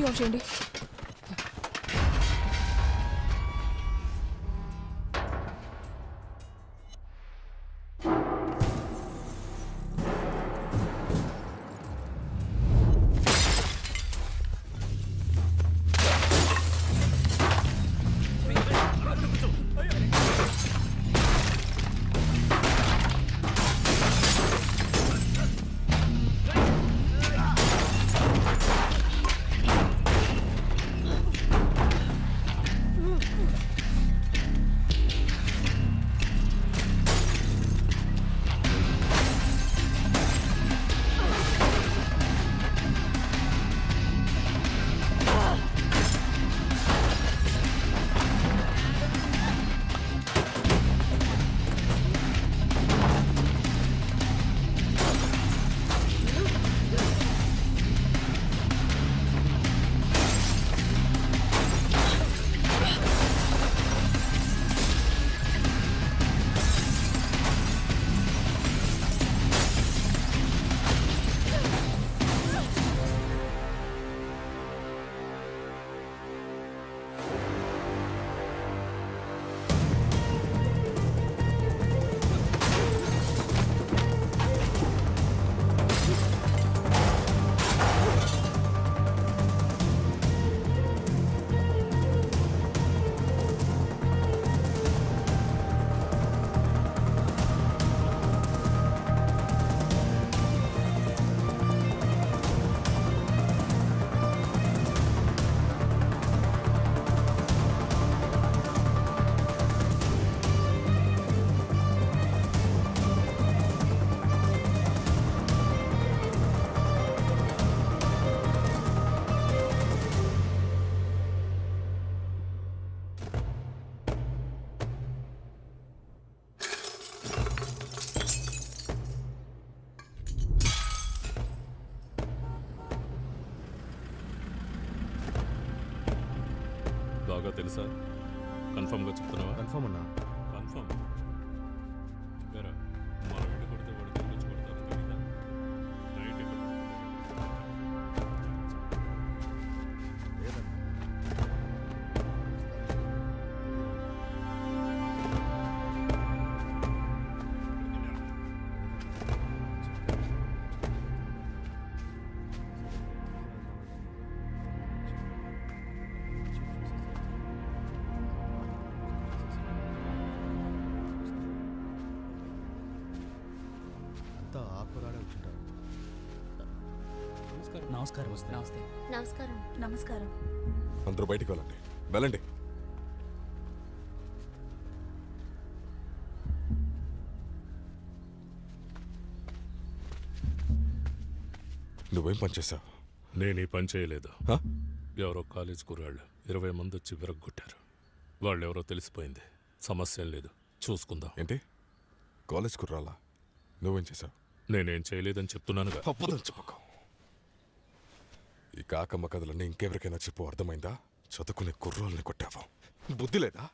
అందరూ బండి చేయండి. సార్. కన్ఫామ్గా కన్ఫర్మ్గా చెప్తున్నావా? కన్ఫర్మ్ అన్నా. అంతా ఆకురాడే వచ్చింటారు. నమస్కారం. నమస్తే. నమస్కారం. నమస్కారం. అందరూ బయటికి వెళ్ళండి. వెళ్ళండి. నువ్వేం పని చేశావు? నేను ఈ పని చేయలేదు? ఎవరో కాలేజ్ కుర్రాళ్ళు ఇరవై మంది వచ్చి విరగొట్టారు వాళ్ళు ఎవరో తెలిసిపోయింది. సమస్య లేదు. చూసుకుందాం. ఏంటి? కాలేజ్ కుర్రాలా నువ్వేం చేశావు? నేనేం చేయలేదని చెప్తున్నానుగా. చెప్పుకో ఈ కాకమ్మ కథలన్నీ ఇంకెవరికైనా చెప్పు అర్థమైందా? చదువుకునే కుర్రోల్ని కొట్టావు. బుద్ధి లేదా?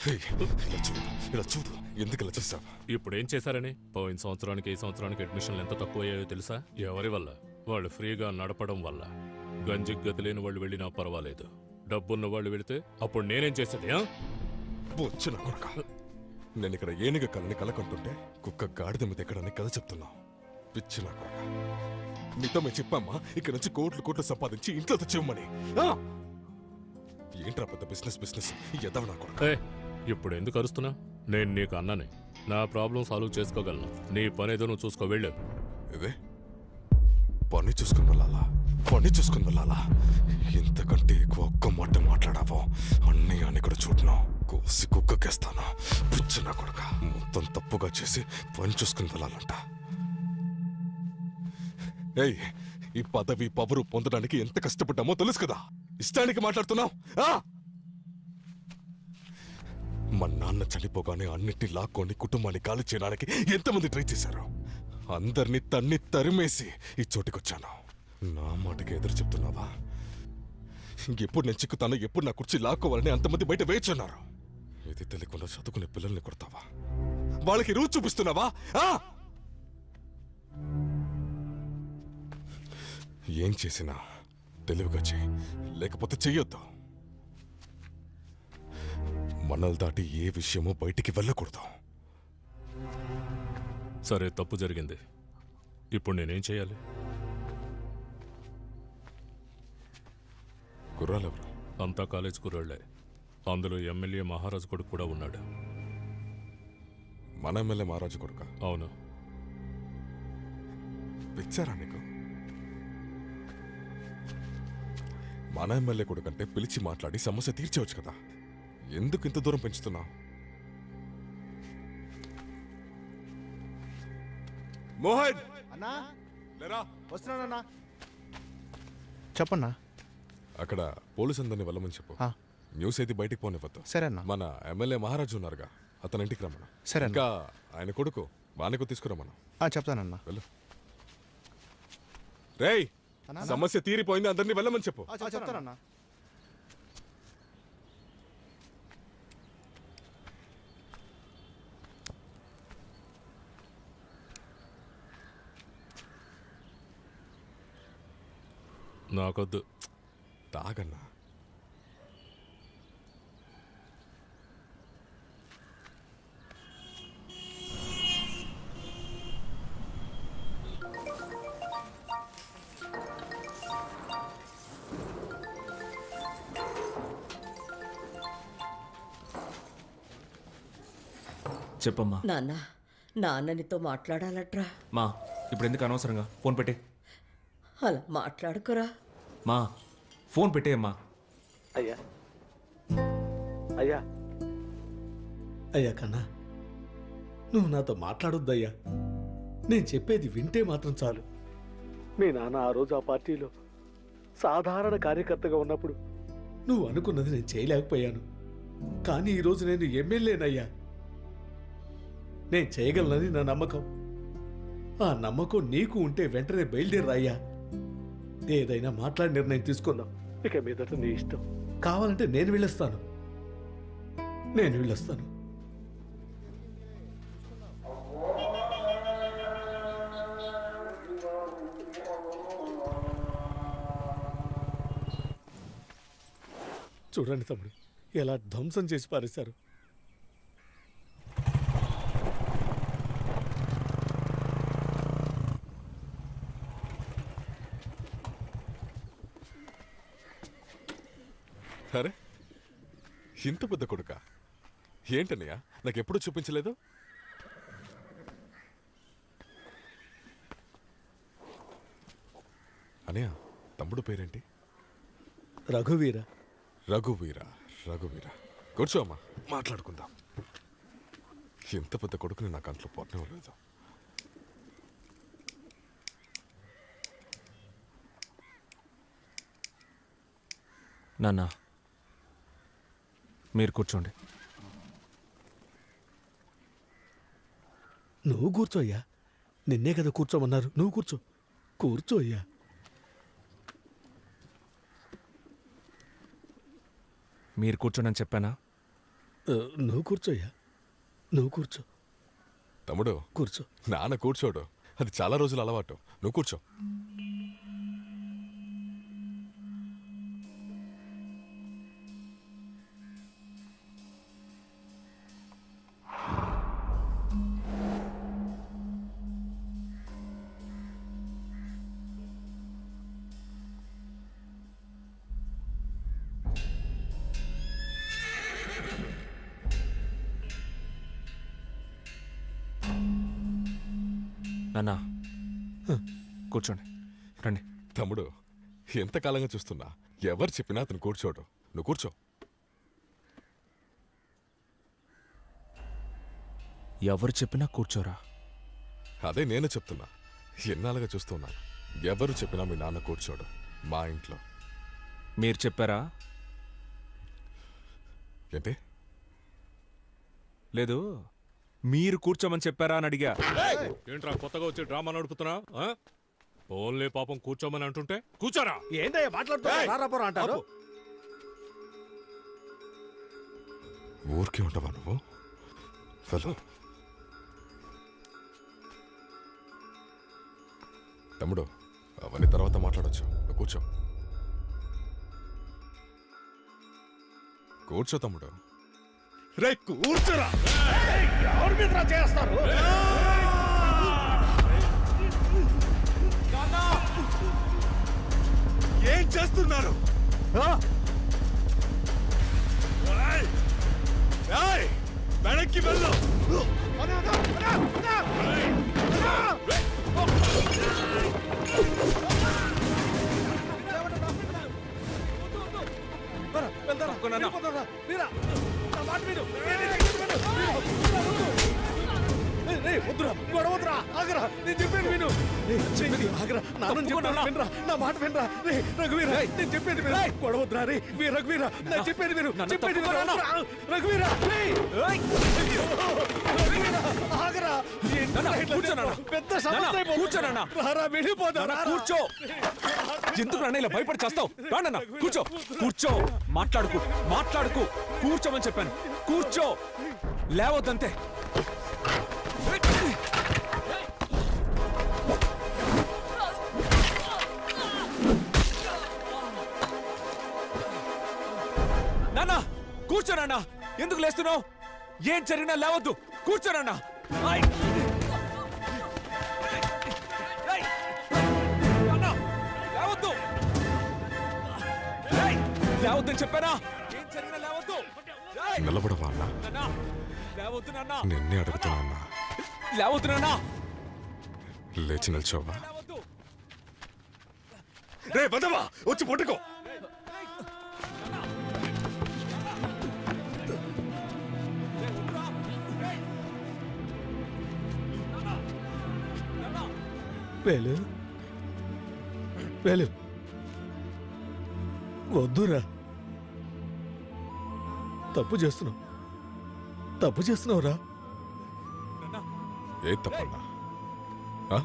హే, ఇలా చూడు ఇలా చూడు ఎందుకు ఇలా ఇప్పుడు ఏం చేశారని? పోయిన సంవత్సరానికి ఈ సంవత్సరానికి అడ్మిషన్లు ఎంత తక్కువ అయ్యాయో తెలుసా? ఎవరి వల్ల? వాళ్ళు ఫ్రీగా నడపడం వల్ల. గంజికి గతి లేని వాళ్ళు వెళ్ళినా పర్వాలేదు. డబ్బున్న వాళ్ళు వెళితే అప్పుడు నేనేం చేసేది ఆ? వచ్చిన కొడక. నేను ఇక్కడ ఏనుగ కలని కలకంటుంటే కుక్క గాడిద మీద ఎక్కడని కథ చెప్తున్నావు. పిచ్చిన కొడక. నీతో మేము చెప్పామా? ఇక్కడ నుంచి కోట్లు కోట్లు సంపాదించి ఇంట్లో తెచ్చివ్వమని? ఏంట్రా పెద్ద బిజినెస్ బిజినెస్ ఎదవ నా కొడక. ఏ ఇప్పుడు ఎందుకు అరుస్తున్నా నేను నీకు అన్ననే. నా ప్రాబ్లం సాల్వ్ చేసుకోగలను. నీ పని ఏదో నువ్వు చూసుకో వెళ్ళు. ఇదే? పని చూసుకుని వెళ్ళాలా పని చూసుకుని వెళ్ళాలా ఇంతకంటే ఎక్కువ ఒక్క మాట మాట్లాడావో? అన్నీ అని కూడా చూడను. కోసి కుక్కకేస్తాను పిచ్చి నా కొడక మొత్తం తప్పుగా చేసి పని చూసుకుని వెళ్ళాలంట ఏయ్ ఈ పదవి పవరు పొందడానికి ఎంత కష్టపడ్డామో తెలుసు కదా. ఇష్టానికి మాట్లాడుతున్నావు? ఆ? మా నాన్న చనిపోగానే అన్నిటిని లాక్కొని కుటుంబాన్ని ఖాళీ చేయడానికి ఎంతమంది ట్రై చేశారు? అందరినీ తన్ని తరిమేసి ఈ చోటికొచ్చాను. నా మాటకి ఎదురు చెప్తున్నావా? ఎప్పుడు నేను చిక్కుతానో ఎప్పుడు నా కుర్చీ లాక్కోవాలని అంతమంది బయట వేచున్నారు ఇది తెలియకుండా చదువుకునే పిల్లల్ని కొడతావా? వాళ్ళకి రూచి చూపిస్తున్నావా? ఏం చేసినా తెలివిగా చెయ్యి లేకపోతే చెయ్యొద్దు. మనల్ని దాటి ఏ విషయమూ బయటికి వెళ్ళకూడదు. సరే తప్పు జరిగింది. ఇప్పుడు నేనేం చేయాలి? గుర్రాలెవరు అంతా కాలేజ్ కుర్రాళ్ళే అందులో ఎమ్మెల్యే మహారాజు కొడుకు కూడా ఉన్నాడు. మన ఎమ్మెల్యే మహారాజు కొడుక? అవును. పిచ్చారా నీకు? మన ఎమ్మెల్యే కొడుకంటే పిలిచి మాట్లాడి సమస్య తీర్చవచ్చు కదా. ఎందుకు ఇంత దూరం పెంచుతున్నావు? మోహన్! అన్నా? లేరా? వస్తున్నానన్నా. చెప్పన్నా. అక్కడ పోలీసు అందరిని వెళ్ళమని చెప్పు. ఆ. న్యూస్ అయితే బయటికి పోనివ్వద్దు. సరే అన్నా. మన ఎమ్మెల్యే మహారాజు ఉన్నారుగా అతని ఇంటికి రమ్మను. సరే అన్నా. ఇంకా ఆయన కొడుకు వానికు తీసుకురమ్మను ఆ, చెప్తానన్నా. వెళ్ళు. రేయ్? సమస్య తీరిపోయింది అందరినీ వెళ్ళమని చెప్పు. ఆ, చెప్తానన్నా. నాకొద్దు. తాగన్నా. చెప్పమ్మా. నాన్న నాన్న నీతో మాట్లాడాలట్రా. మా ఇప్పుడు ఎందుకు అనవసరంగా? ఫోన్ పెట్టే. అలా మాట్లాడుకురా. మా ఫోన్ పెట్టేయమ్మా అయ్యా. అయ్యా. అయ్యా కన్నా నువ్వు నాతో మాట్లాడొద్దయ్యా. నేను చెప్పేది వింటే మాత్రం చాలు. మీ నాన్న ఆ రోజు ఆ పార్టీలో సాధారణ కార్యకర్తగా ఉన్నప్పుడు నువ్వు అనుకున్నది నేను చేయలేకపోయాను. కానీ ఈరోజు నేను ఎమ్మెల్యేనయ్యా. నేను చేయగలనని నా నమ్మకం. ఆ నమ్మకం నీకు ఉంటే వెంటనే బయలుదేరయ్యా. ఏదైనా మాట్లాడి నిర్ణయం తీసుకుందాం. ఇక మీదట నీ ఇష్టం. కావాలంటే నేను వెళ్ళొస్తాను. నేను వెళ్ళొస్తాను. చూడండి తమ్ముడు ఎలా ధ్వంసం చేసి పారేశారు. అరే ఇంత పెద్ద కొడుక. ఏంటన్నయ్య నాకు ఎప్పుడు చూపించలేదు? అనయ్య తమ్ముడు పేరేంటి? రఘువీర. రఘువీర రఘువీర. కూర్చో అమ్మా మాట్లాడుకుందాం. ఇంత పెద్ద కొడుకుని నా కంట్లో పోట్నివ్వలేదు. నాన్న మీరు కూర్చోండి. నువ్వు కూర్చో అయ్యా. నిన్నే కదా కూర్చోమన్నారు. నువ్వు కూర్చో. కూర్చో అయ్యా. మీరు కూర్చోండి అని చెప్పానా? నువ్వు కూర్చో అయ్యా. నువ్వు కూర్చో. తమ్ముడు కూర్చో. నాన్న కూర్చోడు. అది చాలా రోజులు అలవాటు. నువ్వు కూర్చో. నాన్న. కూర్చోండి. రండి. తమ్ముడు ఎంతకాలంగా చూస్తున్నా? ఎవరు చెప్పినా అతను కూర్చోడు. నువ్వు కూర్చో. ఎవరు చెప్పినా కూర్చోరా. అదే నేను చెప్తున్నా. ఎన్నాళ్ళుగా చూస్తున్నాను ఎవరు చెప్పినా మీ నాన్న కూర్చోడు. మా ఇంట్లో. మీరు చెప్పారా? ఏంటి? లేదు. మీరు కూర్చోమని చెప్పారా అని అడిగా. ఏంట్రా కొత్తగా వచ్చి డ్రామా నడుపుతున్నా? ఓన్లీ పాపం కూర్చోమని అంటుంటే కూర్చోరా. ఏందయ్యా మాట్లాడుతున్నా? అంటారు? ఊరికే ఉంటావా నువ్వు? హలో తమ్ముడు అవన్నీ తర్వాత మాట్లాడచ్చు. కూర్చో. కూర్చో తమ్ముడు. రే కూర్చోరా ఎవరి మీద చేస్తారు ఏం చేస్తున్నారు! వెనక్కి వెళ్ళు. వెళ్ళిపోతారా? వద్దురా గొడవ వద్దురా ఆగరా నేను చెప్పేది విను. చెప్పేది ఆగరా నాన్న చెప్పాను వినరా నా మాట వినరా. రే రఘువీర నేను చెప్పేది విను. గొడవ వద్దురా రే రఘువీర చెప్పేది విను. నాన్న, చెప్పేది విను. రఘువీర, ఆగరా ఏంట్రా నాన్న, ఇట్లా కూర్చో, నాన్న. చేస్తావు? పెద్ద నాన్న, సమస్య అయిపోతుంది. కూర్చో, నాన్న. రారా వెళ్ళిపోదా నాన్న, కూర్చో ఎందుకు నాన్న ఇలా భయపడి చేస్తావు. రానన్న కూర్చో. కూర్చో. మాట్లాడుకు. మాట్లాడుకు. కూర్చోమని చెప్పాను. కూర్చో. లేవద్దంతే. నాన్న కూర్చో నాన్న. ఎందుకు లేస్తున్నావు? ఏం జరిగినా లేవద్దు. కూర్చో లేవద్దని చెప్పానా? ఏం జరిగినా లేవద్దు. ఏయ్! నిలబడవా అన్న నాన్న, లేవద్దు నాన్న. నిన్నే అడుగుతున్నా అన్న లేవద్దు నాన్న. లేచి నిల్చోవా? లేవద్దు. రే వచ్చి పట్టుకో. వేలు వేలు. వద్దురా. తప్పు చేస్తున్నావు. తప్పు చేస్తున్నావురా. ఏ తప్పన్నా? ఆ?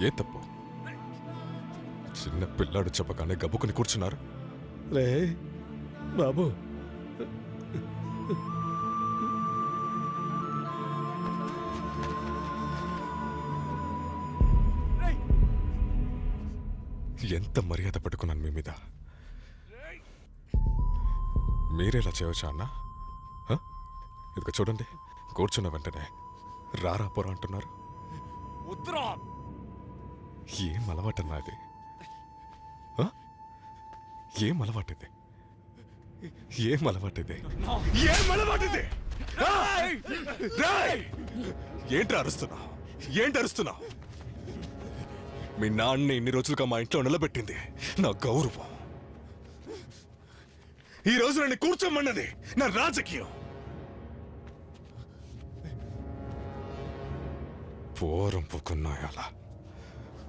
ఏ తప్పు? చిన్న పిల్లాడు చెప్పగానే గబుకుని కూర్చున్నారు. రే బాబు. ఎంత మర్యాద పట్టుకున్నాను మీ మీద? మీరేలా చేయవచ్చా అన్న? ఇదిగో చూడండి. కూర్చున్న వెంటనే రారా పోరా అంటున్నారు. ఏం అలవాటన్నా అది ఆ? ఏం అలవాటిది ఏం అలవాటిది ఏం అలవాటిది! ఏంటి అరుస్తున్నావు? ఏంటి అరుస్తున్నావు? మీ నాన్న ఇన్ని రోజులుగా మా ఇంట్లో నిలబెట్టింది. నా గౌరవం. ఈ రోజు నన్ను కూర్చోమన్నది నా రాజకీయం. పోరం పుకున్నాయాలా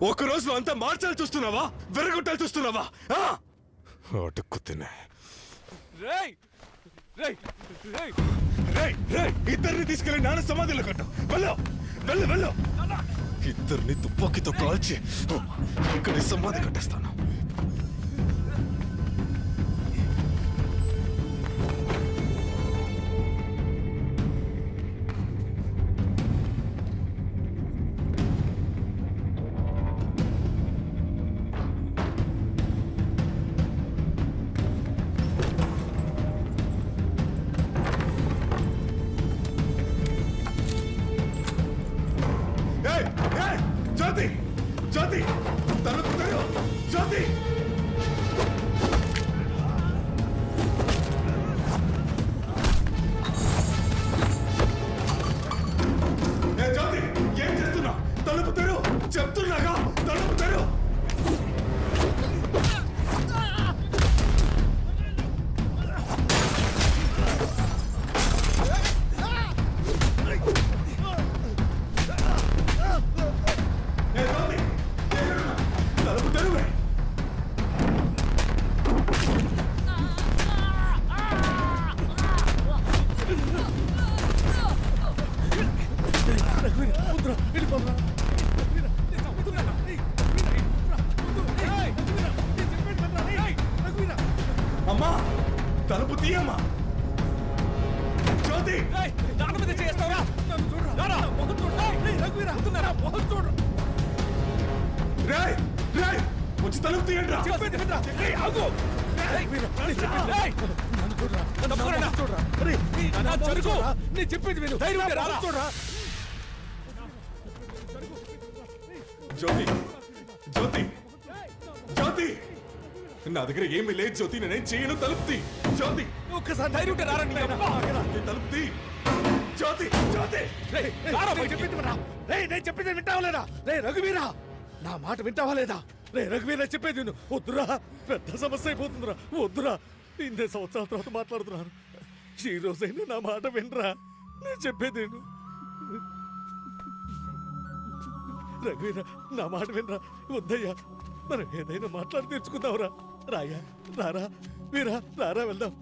ఒక రోజులో అంతా మార్చాలి చూస్తున్నావా? విరగొట్టాలి చూస్తున్నావా? ఆ? అటుక్కు తినే. రేయ్! రేయ్! రేయ్! రేయ్! రేయ్! ఇద్దరిని తీసుకెళ్ళి నాన్న సమాధిలో కట్టు. వెళ్ళు! వెళ్ళు! వెళ్ళు! ఇద్దరిని తుపాకీతో కాల్చి ఇక్కడ సమాధి కట్టేస్తాను. జ్యోతి నేను చెప్పేది విను. చూడరా. జ్యోతి. జ్యోతి. జ్యోతి. నా దగ్గర ఏమీ లేదు జ్యోతి. నేనేం చేయను తలుపుతి. జ్యోతి. ఒక్కసారి ధైర్యం ఉంటే రారా నీ అబ్బా. ఈ తలుపుతి. జ్యోతి జ్యోతి. నేను. చెప్పింది వినరా? రేయ్, నేను చెప్పింది వింటావా లేదా రే రఘువీరా. నా మాట వింటావా లేదా? రే రఘువీరా చెప్పేది విను. వద్దురా. పెద్ద సమస్య అయిపోతుందిరా. వద్దురా. ఇన్ని సంవత్సరాల తర్వాత మాట్లాడుతున్నాను ఈ రోజైనా నా మాట వినరా? నేను చెప్పేది రఘువీరా నా మాట వినరా? వద్దయ్యా మనం ఏదైనా మాట్లాడి తెచ్చుకుందాంరా రాయా రారా వీరా రారా వెళ్దాం.